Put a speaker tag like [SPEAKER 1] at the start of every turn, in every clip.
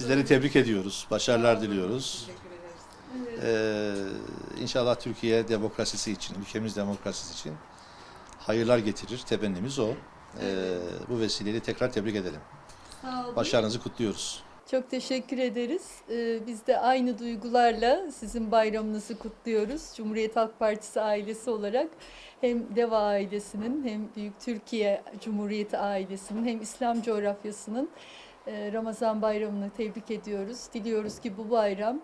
[SPEAKER 1] Sizleri tebrik ediyoruz. Başarılar diliyoruz.
[SPEAKER 2] Teşekkür ederiz.
[SPEAKER 1] Ee, inşallah Türkiye demokrasisi için, ülkemiz demokrasisi için hayırlar getirir. Tebennimiz o. Ee, bu vesileyle tekrar tebrik edelim.
[SPEAKER 3] Sağ olun.
[SPEAKER 1] Başarınızı kutluyoruz.
[SPEAKER 3] Çok teşekkür ederiz. Ee, biz de aynı duygularla sizin bayramınızı kutluyoruz. Cumhuriyet Halk Partisi ailesi olarak hem DEVA ailesinin hem Büyük Türkiye Cumhuriyeti ailesinin hem İslam coğrafyasının Ramazan bayramını tebrik ediyoruz. Diliyoruz ki bu bayram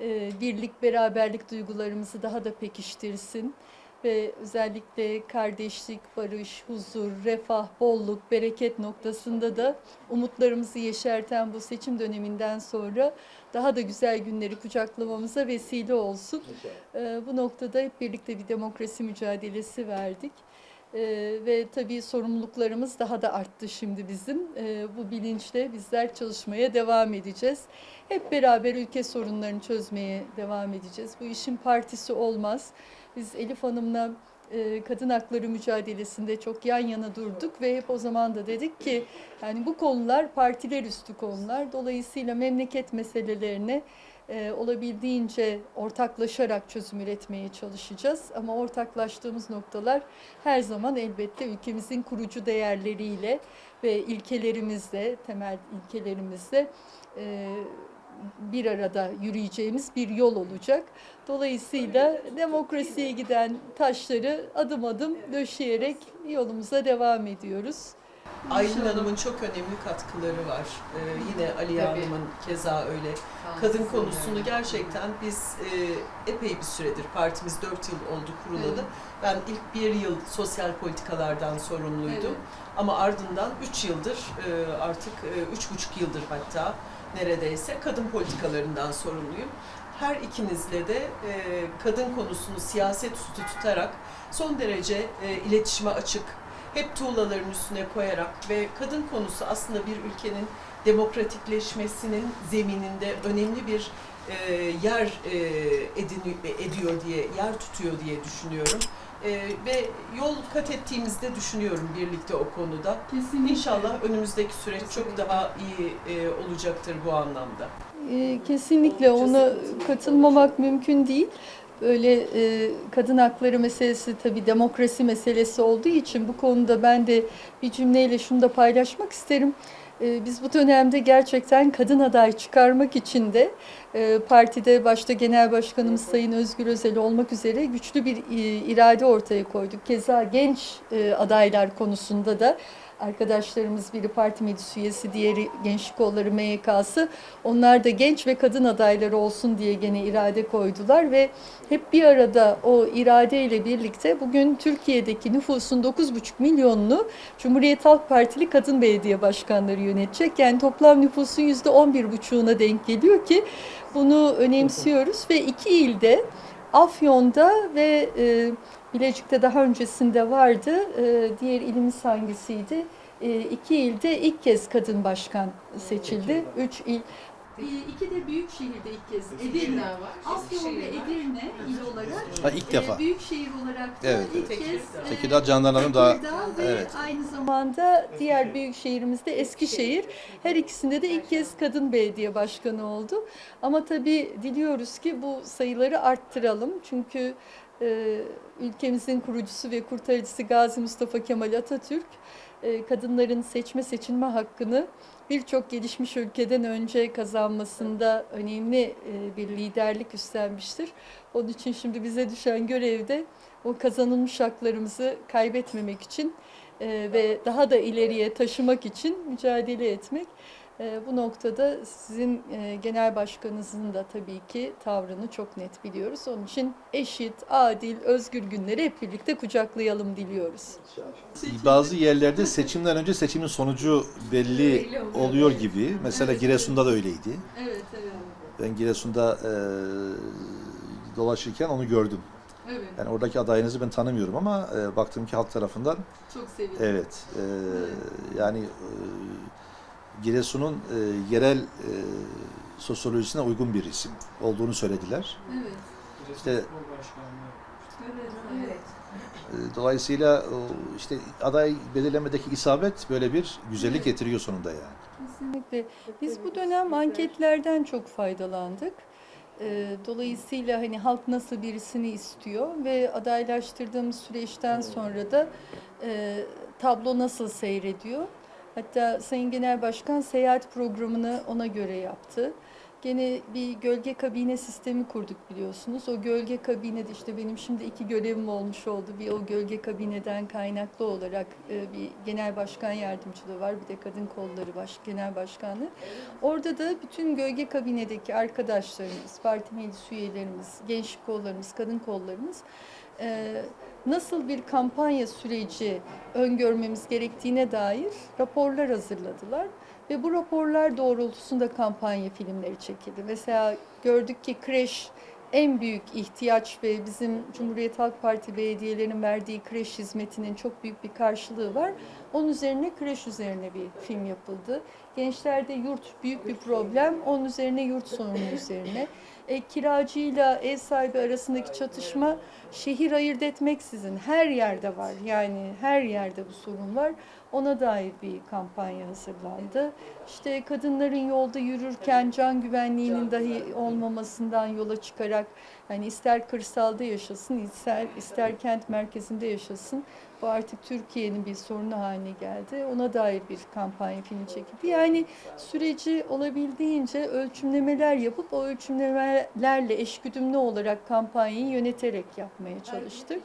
[SPEAKER 3] e, birlik, beraberlik duygularımızı daha da pekiştirsin ve özellikle kardeşlik, barış, huzur, refah, bolluk, bereket noktasında da umutlarımızı yeşerten bu seçim döneminden sonra daha da güzel günleri kucaklamamıza vesile olsun. Ee, bu noktada hep birlikte bir demokrasi mücadelesi verdik. Ee, ve tabii sorumluluklarımız daha da arttı şimdi bizim. Ee, bu bilinçle bizler çalışmaya devam edeceğiz. Hep beraber ülke sorunlarını çözmeye devam edeceğiz. Bu işin partisi olmaz. Biz Elif Hanım'la e, kadın hakları mücadelesinde çok yan yana durduk ve hep o zaman da dedik ki yani bu konular partiler üstü konular. Dolayısıyla memleket meselelerine e, olabildiğince ortaklaşarak çözüm üretmeye çalışacağız. Ama ortaklaştığımız noktalar her zaman elbette ülkemizin kurucu değerleriyle ve ilkelerimizle, temel ilkelerimizle e, bir arada yürüyeceğimiz bir yol olacak. Dolayısıyla demokrasiye giden taşları adım adım döşeyerek yolumuza devam ediyoruz.
[SPEAKER 4] Aylin Hanım'ın çok önemli katkıları var. Ee, yine Aliye
[SPEAKER 2] Tabii.
[SPEAKER 4] Hanım'ın keza öyle. Kadın konusunu gerçekten biz e, epey bir süredir, partimiz 4 yıl oldu kurulalı.
[SPEAKER 3] Evet.
[SPEAKER 4] Ben ilk bir yıl sosyal politikalardan sorumluydum.
[SPEAKER 3] Evet.
[SPEAKER 4] Ama ardından 3 yıldır, e, artık 3,5 yıldır hatta neredeyse kadın politikalarından sorumluyum. Her ikinizle de e, kadın konusunu siyaset üstü tutarak son derece e, iletişime açık, hep tuğlaların üstüne koyarak ve kadın konusu aslında bir ülkenin demokratikleşmesinin zemininde önemli bir e, yer e, edini, ediyor diye, yer tutuyor diye düşünüyorum. E, ve yol kat ettiğimizde düşünüyorum birlikte o konuda.
[SPEAKER 3] Kesinlikle.
[SPEAKER 4] İnşallah önümüzdeki süreç çok daha iyi e, olacaktır bu anlamda.
[SPEAKER 3] Ee, Kesinlikle ona katılmamak mümkün değil. Böyle e, kadın hakları meselesi tabii demokrasi meselesi olduğu için bu konuda ben de bir cümleyle şunu da paylaşmak isterim. E, Biz bu dönemde gerçekten kadın aday çıkarmak için de e, partide başta Genel Başkanımız Sayın Özgür Özel olmak üzere güçlü bir e, irade ortaya koyduk. Keza genç e, adaylar konusunda da arkadaşlarımız biri parti meclis üyesi, diğeri Gençlik Kolları MYK'sı. Onlar da genç ve kadın adayları olsun diye gene irade koydular ve hep bir arada o iradeyle birlikte bugün Türkiye'deki nüfusun 9,5 milyonunu Cumhuriyet Halk Partili kadın belediye başkanları yönetecek. Yani toplam nüfusun %11,5'una denk geliyor ki bunu önemsiyoruz ve iki ilde Afyon'da ve e, Bilecik'te daha öncesinde vardı. E, diğer ilimiz hangisiydi? E, iki ilde ilk kez kadın başkan seçildi. Üç il. E, iki de büyük şehirde ilk kez.
[SPEAKER 2] Edirne var.
[SPEAKER 3] Afyon ve. Edirne il olarak.
[SPEAKER 1] Ha, ilk defa.
[SPEAKER 3] E, büyük şehir olarak da
[SPEAKER 1] Evet,
[SPEAKER 3] ilk kez.
[SPEAKER 4] Tekirdağ.
[SPEAKER 3] e,
[SPEAKER 1] Tekirdağ Candan Hanım da
[SPEAKER 3] Tekirdağ ve
[SPEAKER 1] evet.
[SPEAKER 3] aynı zamanda diğer büyük şehrimizde Eskişehir. Her ikisinde de ilk kez kadın belediye başkanı oldu. Ama tabii diliyoruz ki bu sayıları arttıralım. Çünkü e, ülkemizin kurucusu ve kurtarıcısı Gazi Mustafa Kemal Atatürk e, kadınların seçme seçilme hakkını birçok gelişmiş ülkeden önce kazanmasında önemli e, bir liderlik üstlenmiştir. Onun için şimdi bize düşen görevde o kazanılmış haklarımızı kaybetmemek için e, ve daha da ileriye taşımak için mücadele etmek. E, bu noktada sizin e, genel başkanınızın da tabii ki tavrını çok net biliyoruz. Onun için eşit, adil, özgür günleri hep birlikte kucaklayalım diliyoruz.
[SPEAKER 1] Bazı yerlerde seçimden önce seçimin sonucu belli
[SPEAKER 2] oluyor.
[SPEAKER 1] gibi. Mesela
[SPEAKER 3] Evet.
[SPEAKER 1] Giresun'da da öyleydi.
[SPEAKER 3] Evet, evet.
[SPEAKER 1] Ben Giresun'da e, dolaşırken onu gördüm.
[SPEAKER 3] Evet,
[SPEAKER 1] Yani oradaki adayınızı ben tanımıyorum ama e, baktım ki halk tarafından
[SPEAKER 3] çok sevindim.
[SPEAKER 1] evet e, yani e, Giresun'un e, yerel e, sosyolojisine uygun bir isim olduğunu söylediler.
[SPEAKER 3] Evet,
[SPEAKER 1] İşte
[SPEAKER 3] evet,
[SPEAKER 2] Evet.
[SPEAKER 1] e, dolayısıyla işte aday belirlemedeki isabet böyle bir güzellik getiriyor sonunda yani.
[SPEAKER 3] Kesinlikle. Biz bu dönem anketlerden çok faydalandık. Ee, Dolayısıyla hani halk nasıl birisini istiyor ve adaylaştırdığımız süreçten sonra da e, tablo nasıl seyrediyor. Hatta Sayın Genel Başkan seyahat programını ona göre yaptı. Gene bir gölge kabine sistemi kurduk biliyorsunuz. O gölge kabinede işte benim şimdi iki görevim olmuş oldu. Bir o gölge kabineden kaynaklı olarak e, bir genel başkan yardımcılığı var. Bir de kadın kolları baş, genel başkanlığı. Orada da bütün gölge kabinedeki arkadaşlarımız, parti meclis üyelerimiz, gençlik kollarımız, kadın kollarımız e, nasıl bir kampanya süreci öngörmemiz gerektiğine dair raporlar hazırladılar. Ve bu raporlar doğrultusunda kampanya filmleri çekildi. Mesela gördük ki kreş en büyük ihtiyaç ve bizim Cumhuriyet Halk Parti belediyelerinin verdiği kreş hizmetinin çok büyük bir karşılığı var. Onun üzerine kreş üzerine bir film yapıldı. Gençlerde yurt büyük bir problem. Onun üzerine yurt sorunu üzerine. E, kiracıyla ev sahibi arasındaki çatışma şehir ayırt etmeksizin her yerde var. Yani her yerde bu sorun var. Ona dair bir kampanya hazırlandı. İşte kadınların yolda yürürken can güvenliğinin dahi olmamasından yola çıkarak yani ister kırsalda yaşasın, ister, ister kent merkezinde yaşasın. Bu artık Türkiye'nin bir sorunu haline geldi. Ona dair bir kampanya filmi çekildi. Yani süreci olabildiğince ölçümlemeler yapıp o ölçümlemelerle eşgüdümlü olarak kampanyayı yöneterek yapmaya çalıştık.